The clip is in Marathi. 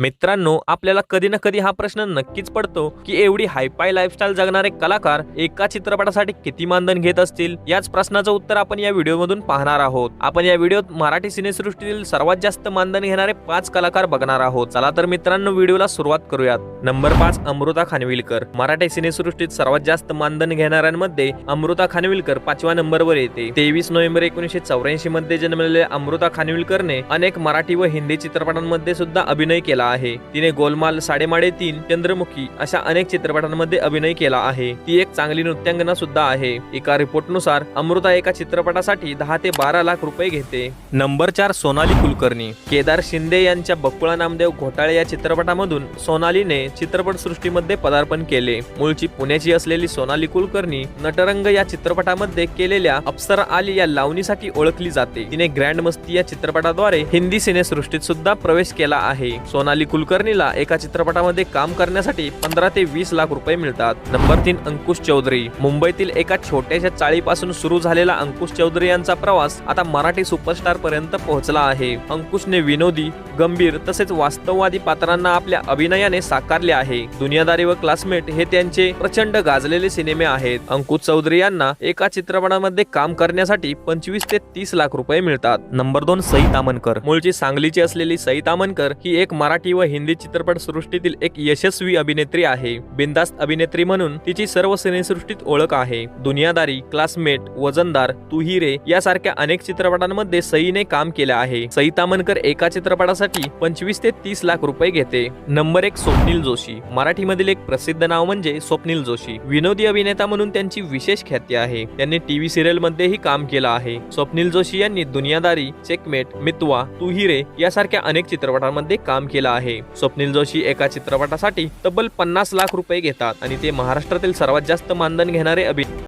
मित्रांनो आपल्याला कधी ना कधी हा प्रश्न नक्कीच पडतो की एवढी हायफाय लाईफस्टाईल जगणारे कलाकार एका चित्रपटासाठी किती मानधन घेत असतील? याच प्रश्नाचं उत्तर आपण या व्हिडिओमधून पाहणार आहोत. आपण या व्हिडिओत मराठी सिनेसृष्टीतील सर्वात जास्त मानधन घेणारे पाच कलाकार बघणार आहोत. चला तर मित्रांनो व्हिडिओला सुरुवात करूयात. नंबर पाच अमृता खानविलकर. मराठी सिनेसृष्टीत सर्वात जास्त मानधन घेणाऱ्यांमध्ये अमृता खानविलकर पाचव्या नंबरवर येते. तेवीस नोव्हेंबर एकोणीसशे चौऱ्याऐंशी मध्ये जन्मलेल्या अमृता खानविलकरने अनेक मराठी व हिंदी चित्रपटांमध्ये सुद्धा अभिनय केला. आहे. तिने गोलमाल साडेमाडे तीन चंद्रमुखी अशा अनेक चित्रपटांमध्ये अभिनय केला आहे. ती एक चांगली नृत्यांगना सुद्धा आहे. एका रिपोर्टनुसार अमृता एका चित्रपटासाठी दहा ते बारा लाख रुपये घेते. नंबर चार सोनाली कुलकर्णी. केदार शिंदे यांच्या बकुळा नामदेव घोटाळे या चित्रपटामधून सोनालीने चित्रपट सृष्टीमध्ये पदार्पण केले. मूळची पुण्याची असलेली सोनाली कुलकर्णी नटरंग या चित्रपटामध्ये केलेल्या अप्सरा आली या लावणीसाठी ओळखली जाते. तिने ग्रँड मस्ती या चित्रपटाद्वारे हिंदी सिनेसृष्टीत सुद्धा प्रवेश केला आहे. सोनाली कुलकर्णीला एका चित्रपटामध्ये काम करण्यासाठी पंधरा ते वीस लाख रुपये मिळतात. नंबर तीन अंकुश चौधरी. मुंबईतील एका छोट्याशा चाळीपासून सुरू झालेला अंकुश चौधरी यांचा प्रवास आता मराठी सुपरस्टार पर्यंत पोहोचला आहे. अंकुशने विनोदी गंभीर तसेच वास्तववादी पात्रांना आपल्या अभिनयाने साकारले आहे. दुनियादारी व क्लासमेट हे त्यांचे प्रचंड गाजलेले सिनेमे आहेत. अंकुश चौधरी यांना एका चित्रपटामध्ये काम करण्यासाठी पंचवीस ते तीस लाख रुपये मिळतात. नंबर दोन सई तामनकर. मूळची सांगलीची असलेली सई तामनकर ही एक मराठी मराठी व हिंदी चित्रपट सृष्टीतील एक यशस्वी अभिनेत्री आहे. बिंदास्त अभिनेत्री म्हणून तिची सर्व सिनेसृष्टीत ओळख आहे. दुनियादारी क्लासमेट वजनदार तू यासारख्या अनेक चित्रपटांमध्ये सईने काम केले आहे. सई तामनकर एका चित्रपटासाठी पंचवीस ते तीस लाख रुपये घेते. नंबर एक स्वप्नील जोशी. मराठीमधील एक प्रसिद्ध नाव म्हणजे स्वप्नील जोशी. विनोदी अभिनेता म्हणून त्यांची विशेष ख्याती आहे. त्यांनी टीव्ही सिरियल मध्येही काम केलं आहे. स्वप्नील जोशी यांनी दुनियादारी चेकमेट मितवा तू यासारख्या अनेक चित्रपटांमध्ये काम केलं आहे. स्वप्नील जोशी एका चित्रपटासाठी तब्बल पन्नास लाख रुपये घेतात आणि ते महाराष्ट्रातील सर्वात जास्त मानधन घेणारे अभि